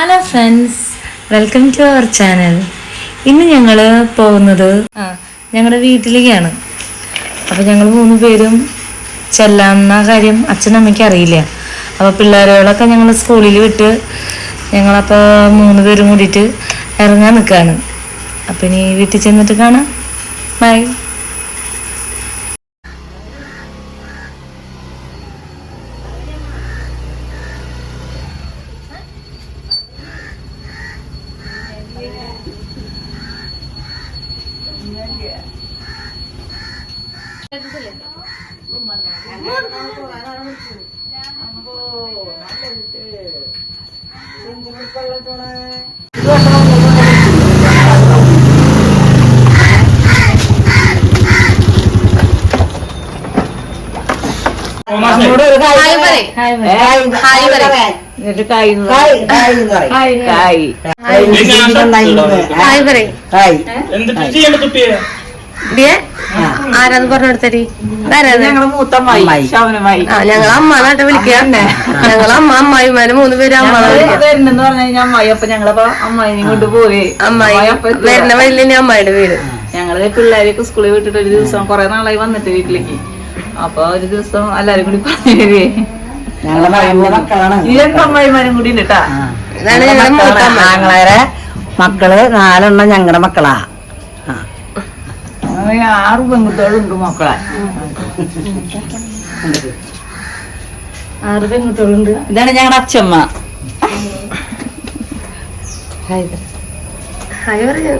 Hello friends welcome to our channel ഇന്ന് ഞങ്ങൾ പോകുന്നത് ആ ഞങ്ങളുടെ വീട്ടിലേക്കാണ് അപ്പോൾ ഞങ്ങൾ മൂന്ന് പേരും ചെല്ലാന്ന കാര്യം അച്ഛനമ്മയ്ക്ക് അറിയില്ല. അപ്പോൾ പിള്ളേരുകളൊക്കെ ഞങ്ങൾ സ്കൂളിൽ വിട്ട് ഞങ്ങളപ്പോൾ മൂന്ന് പേരും കൂടിയിട്ട് ഇറങ്ങാൻ നിൽക്കുകയാണ് അപ്പം ഇനി വീട്ടിൽ ചെന്നിട്ട് കാണാം. ബൈ ഹായ് പറയ്. ഹായ് പറയ്. എന്നിട്ട് കായ് എന്ന് പറയും. കായ് ഹായ് പറയ്. എന്തിട്ട് ചെയ്യണ്ട കുട്ടിയെ ദിയെ, ആരാന്ന് പറഞ്ഞെടുത്തരി ഞങ്ങളെ ആരാത് ഞങ്ങൾ മൂത്തമ്മായി ശവനമായി ആ ഞങ്ങൾ അമ്മ നാട്ടെ വിളിക്കുക ഞങ്ങളെ അമ്മ അമ്മായിമാര് മൂന്ന് പേര് അമ്മായി. അപ്പൊ ഞങ്ങളപ്പോ അമ്മായിനെ കൊണ്ട് പോയി അമ്മായി. വരുന്ന വഴിയിൽ അമ്മായിയുടെ വീട്? ഞങ്ങൾ പിള്ളേരൊക്കെ സ്കൂളിൽ വിട്ടിട്ട് ഒരു ദിവസം കൊറേ നാളായി വന്നിട്ട് വീട്ടിലേക്ക്. അപ്പൊ ഒരു ദിവസം എല്ലാരും കൂടി പറഞ്ഞേ അമ്മായിമാരും കൂടി ഉണ്ട് കേട്ടാ ഞങ്ങളെ മക്കൾ നാലെണ്ണം ഞങ്ങളുടെ മക്കളാ. ആറ് പെൺകുട്ടികളുണ്ട് മക്കളെ. ആറ് പെൺകുട്ടികളുണ്ട്. ഇതാണ് ഞങ്ങളുടെ അച്ഛമ്മ ഹായ് പറഞ്ഞു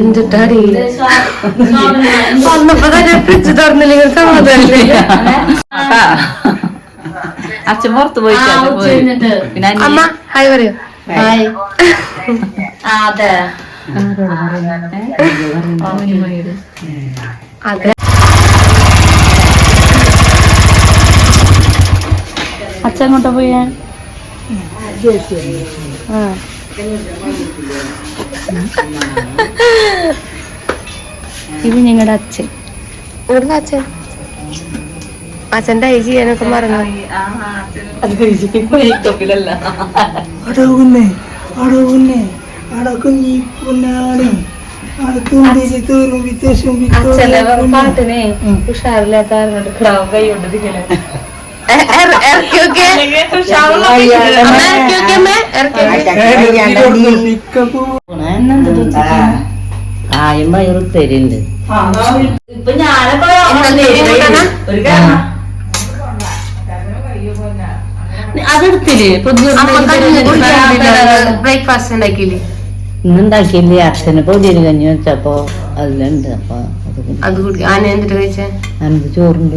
എന്തിട്ടാടി? വന്നപ്പോ തന്നെ ഫ്രിഡ്ജ് തുറന്നില്ലെങ്കിൽ സമാധാനില്ല ആട്ടാ. അച്ഛൻ പുറത്ത് പോയി പിന്നെ അമ്മ ഹായ് പറയൂ. അതെ. അച്ഛൻ അങ്ങോട്ടാ പോയാ? ഇത് ഞങ്ങളുടെ അച്ഛൻ. ഇവിടുന്ന് അച്ഛൻ? അച്ഛന്റെ ഐ ചെയ്യാനൊക്കെ മറന്നു. അടവുന്നേ അടവുന്നേ പൊന്നാണി. തീറും വിത്തേശം അച്ഛന്റെ പാട്ടിനെ ഉഷാറില്ലാത്ത കാരണം ക്രാവ് കൈ കൊണ്ട് ഇതിങ്ങനെ ഇറക്കി നോക്കിയേ അമ്മ ഇറക്കി നോക്കിയേ അമ്മ ഇറക്കി കായും വയറും തരുന്നുണ്ട് ഇപ്പൊ ഞാനപ്പോ ഒരു ഉണ്ടാക്കിയില്ലേ ഇന്നുണ്ടാക്കിയില്ലേ അച്ഛന് പൊതിയൊരു കഞ്ഞി വെച്ചപ്പോ അതിലുണ്ട് അപ്പൊ അത് കുടി- അത് കുടി ആന എന്തിട്ട് കഴിച്ചേ ചോറുണ്ട്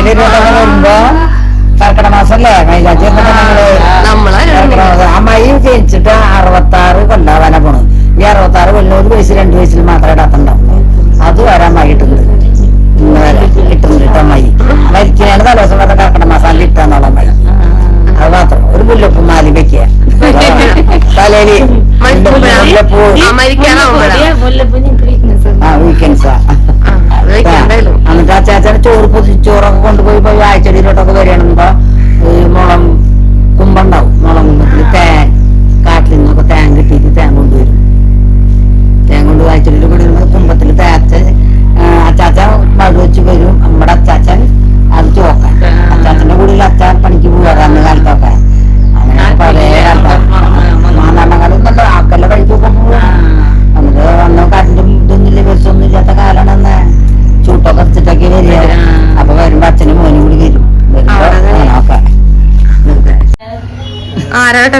ഇരുപത്തേഴ് ഇരുപത്തൊന്ന് വരുമ്പോ കർക്കിടക മാസല്ലേ? മൈലാഞ്ചി ആ മൈ ജനിച്ചിട്ട് അറുപത്താറ് കൊല്ലാവാന പോണ് ഈ അറുപത്താറ് കൊല്ലം ഒരു വയസ്സ് രണ്ട് വയസ്സിൽ മാത്രമേ ഇടാത്തുണ്ടാവുള്ളൂ. അത് വരാൻ മൈ ഇട്ടുന്നത് ഇന്ന് വരെ കിട്ടുന്നത് ഇട്ട മൈ മരിക്കണേണ് തലേദിവസം വരെ കർക്കിടക മാസം ഇട്ടാന്നുള്ള മൈ അത് മാത്രം. ഒരു മുല്ലപ്പൂ മാലി വെക്കുക തലേലി മുല്ലപ്പൂ ആ വീക്കെൻഡ്സാ. എന്നിട്ട് ആ ചേച്ചനെ ചോറ്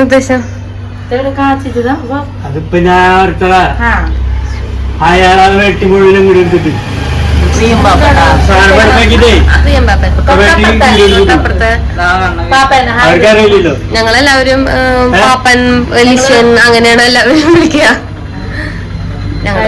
ഉദ്ദേശം അതിപ്പോ ഞാൻ അയാളെ വെട്ടി മുഴുവനും കൂടി എടുത്തിട്ട്. ഞങ്ങളെല്ലാവരും പാപ്പൻ എലിഷ്യൻ അങ്ങനെയാണ് എല്ലാവരും വിളിക്കുക. ഞങ്ങൾ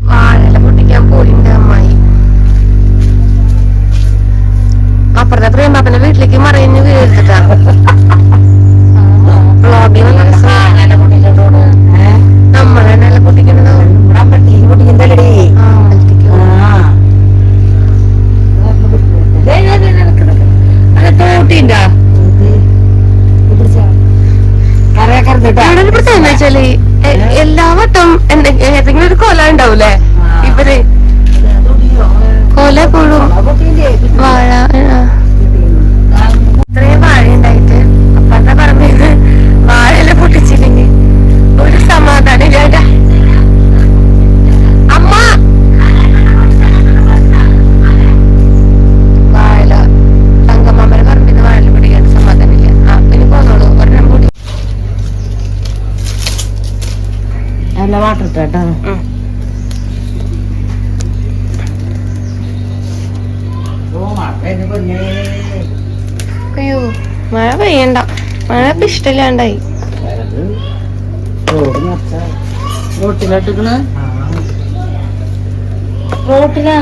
വാഴല പൊട്ടിക്കാൻ പോയിന്റെ അമ്മായി. അപ്പുറത്തെ പ്രേമാപ്പന്റെ വീട്ടിലേക്ക് മറിഞ്ഞ് വീഴ്ത്തിട്ടാ. വ്ളോഗിൽ ഉണ്ടാവൂലേ? ഇവർ കൊല കൊള്ളും വാഴ. ഇത്രയും വാഴ ഉണ്ടായിട്ട് അപ്പത്തെ പറമ്പിന്ന് വാഴയില പൊട്ടിച്ചില്ലെങ്കിൽ ഒരു സമാധാനം ഇല്ലാണ്ട അമ്മ! വാഴ പറമ്പിന്ന് ആ പിന്നെ പോന്നോളൂ. ഒരെണ്ണം കൂടി. നല്ല വാട്ടർ കേട്ടോ. അയ്യോ മഴ പെയ്യണ്ട. മഴ ഇപ്പൊ ഇഷ്ടമില്ലാണ്ടായി റോട്ടിലോട്ടിക്കണ്? റോട്ടിലാ?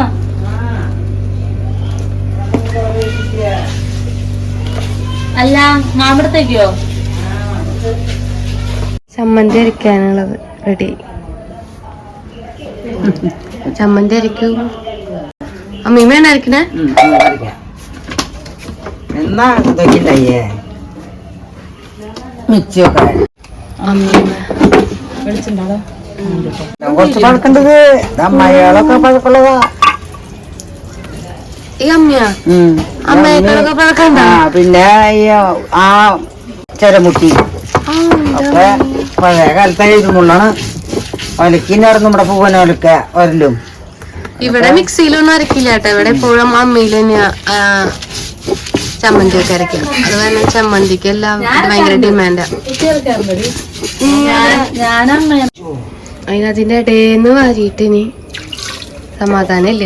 അല്ല മാമ്പഴത്തേക്കോ? ചമ്മന്തി അരിക്കാനുള്ളത് റെഡി. ചമ്മന്തി അരിക്കൂ അമ്മീമ്മയാണ് അരിക്കണേ എന്നാ ഇതൊക്കെ മിച്ചൊക്കെ. കുറച്ച് പഴക്കേണ്ടത് അമ്മയാളൊക്കെ ആ പിന്നെ ആ ചെരമുട്ടി. ഒക്കെ പഴയ കാലത്തെ എഴുതുമുള്ളാണ് ഒലക്കിന്നായിരുന്നു നമ്മുടെ പൂവനൊലക്ക ഒരലും ഇവിടെ മിക്സിയിലൊന്നും അരക്കില്ല കേട്ടോ. ഇവിടെ എപ്പോഴും അമ്മയിൽ തന്നെയാ ചമ്മന്തി ഒക്കെ അരക്കുക അത് കാരണം ചമ്മന്തിക്ക് എല്ലാം ഭയങ്കര ഡിമാൻഡാ അതിനതിന്റെ ഇടേന്ന് വാരിയിട്ട് ഇനി സമാധാനം ഇല്ല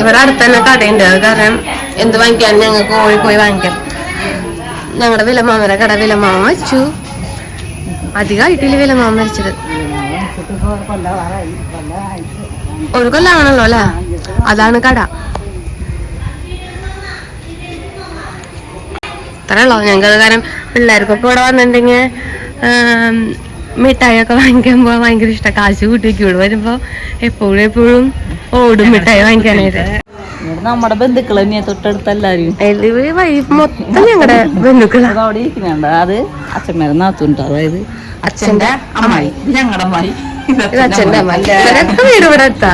ഇവിടെ അടുത്ത് തന്നെ കടയുണ്ട്. അത് കാരണം എന്ത് വാങ്ങിക്കാൻ ഞങ്ങൾക്ക് പോയി പോയി വാങ്ങിക്കാം. ഞങ്ങളുടെ വിലമാമര കട വിലമാമ മരിച്ചു വില വിലമാമ മരിച്ചത്. ഒരു കൊല്ലാണല്ലോ അല്ലേ? അതാണ് കട. അത്രയുള്ളൂ ഞങ്ങൾക്ക് കാരണം പിള്ളേർക്കൊക്കെ ഇവിടെ വന്നിട്ടുണ്ടെങ്കിൽ മിഠായിയൊക്കെ വാങ്ങിക്കാൻ പോകാൻ ഭയങ്കര ഇഷ്ടം. കാശ് കൂട്ടിക്ക് ഇവിടെ വരുമ്പോ എപ്പോഴും എപ്പോഴും ഓടും മിഠായി വാങ്ങിക്കാനായിട്ട്. നമ്മുടെ ബന്ധുക്കൾ തന്നെയാ തൊട്ടടുത്ത് എല്ലാരും മൊത്തം ഞങ്ങളുടെ ബന്ധുക്കൾ അവിടെ ഇരിക്കുന്നുണ്ട്. അത് അച്ഛന്മാരെ നാത്തുണ്ട് അതായത് അച്ഛന്റെ അമ്മായി. ഞങ്ങളുടെ അമ്മായി. ഇത് അച്ഛന്റെ അമ്മ വീട് ഇവിടെ എത്താ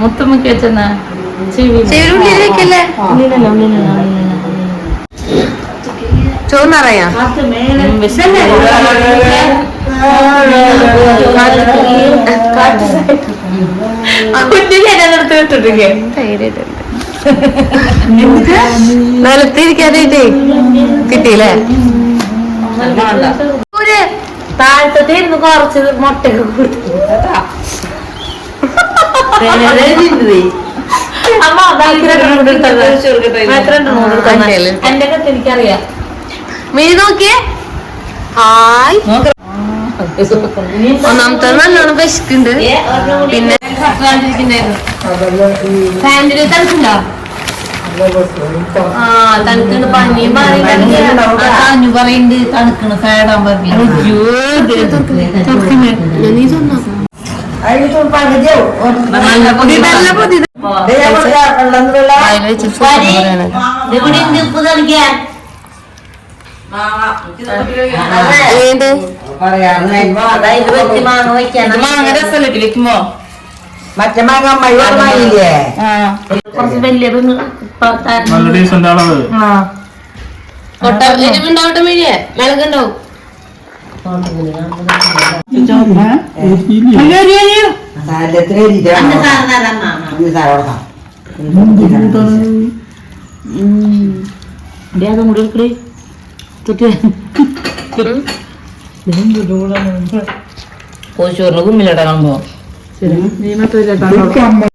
മുത്തമ്മക്ക് വെച്ചെന്നാ ചെവി ചെവിനുള്ളിൽ വെക്കല്ലേ ചോന്നറിയാം നിലത്തിരിക്കാനായിട്ടേ കിട്ടിയില്ലേ താഴത്തെ ഇരുന്ന് കുറച്ച് മുട്ടയൊക്കെ കൊടുത്തു അമ്മ. എന്റെ കത്ത് എനിക്കറിയാം. മീ നോക്കിയേ. ഹായ്. ഒന്നാമത്തെ നല്ലോണം വിശക്കുണ്ട് പിന്നെ ഫാനിൽ തണുക്കുണ്ടോ ആ തണുക്കുണ്ട് പനിയും താഞ്ഞു പറയുന്നുണ്ട് തണുക്കണ് ഫേടാൻ പറഞ്ഞു. മാങ്ങ രസമല്ലേ വെക്കുമ്പോ മറ്റേ മാങ്ങ മഴ വാങ്ങിയില്ലേ കുറച്ച് വലിയ നല്ല ടേസ്റ്റ് കൊട്ട എരിവുണ്ടാവട്ടെ മിനിയെ മിളകുണ്ടാവും കൂടി എടുക്കടി കോശൂറിന് കുമ്മിലട കാണുമ്പോ ഇന്നത്തെ നോക്ക് കാട്ടി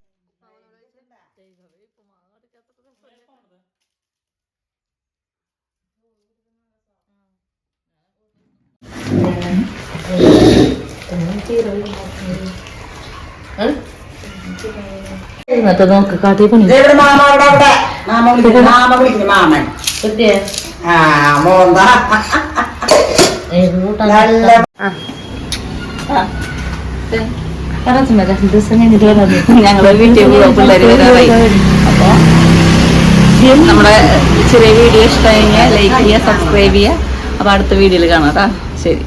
പണി ഇവിടെ മാമ അവിടെ അവിടെ മാമ വിളിക്കുന്നു മാമ വിളിക്കുന്നു ഞങ്ങളെ വീട്ടിൽ പിള്ളേർ വരാറായി. അപ്പൊ നമ്മുടെ ചെറിയ വീഡിയോ ഇഷ്ടമായി ലൈക്ക് ചെയ്യുക സബ്സ്ക്രൈബ് ചെയ്യുക. അപ്പൊ അടുത്ത വീഡിയോയിൽ കാണാം കേട്ടോ. ശരി.